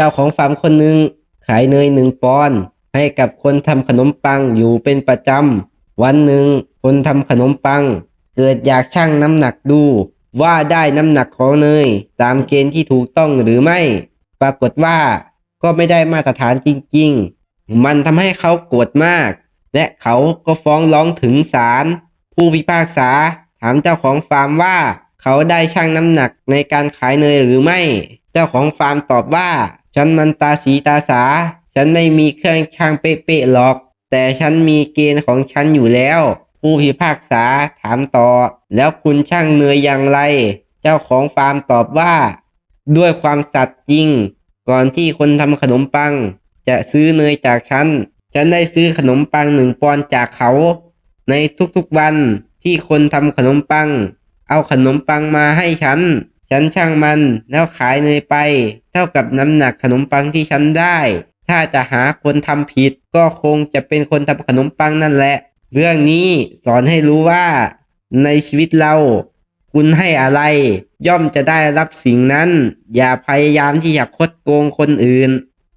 เจ้าของฟาร์มคนหนึ่งขายเนยหนึ่งปอนด์ให้กับคนทำขนมปังอยู่เป็นประจำวันหนึ่งคนทำขนมปัง เกิดอยากชั่งน้ำหนักดู ว่าได้น้ำหนักของเนย ตามเกณฑ์ที่ถูกต้องหรือไม่ ปรากฏว่าก็ไม่ได้มาตรฐานจริง ๆ มันทำให้เขาโกรธมาก และเขาก็ฟ้องร้องถึงศาลผู้พิพากษาถามเจ้าของฟาร์มว่า เขาได้ชั่งน้ำหนักในการขายเนยหรือไม่ เจ้าของฟาร์มตอบว่า ฉันมันตาสีตาสา ฉันไม่มีเครื่องช่างเป๊ะๆหรอก แต่ฉันมีเกณฑ์ของฉันอยู่แล้ว ผู้พิพากษาถามต่อ แล้วคุณช่างเนยอย่างไร เจ้าของฟาร์มตอบว่า ด้วยความสัตย์จริง ก่อนที่คนทำขนมปัง จะซื้อเนยจากฉัน ฉันได้ซื้อขนมปังหนึ่งปอนด์จากเขา ในทุกๆวันที่คนทำขนมปัง เอาขนมปังมาให้ฉัน ฉันช่างมันแล้วขายเนยไป เท่ากับน้ำหนักขนมปังที่ฉันได้ ถ้าจะหาคนทำผิด ก็คงจะเป็นคนทำขนมปังนั่นแหละ เรื่องนี้สอนให้รู้ว่า ในชีวิตเรา คุณให้อะไร ย่อมจะได้รับสิ่งนั้น อย่าพยายามที่จะคดโกงคนอื่น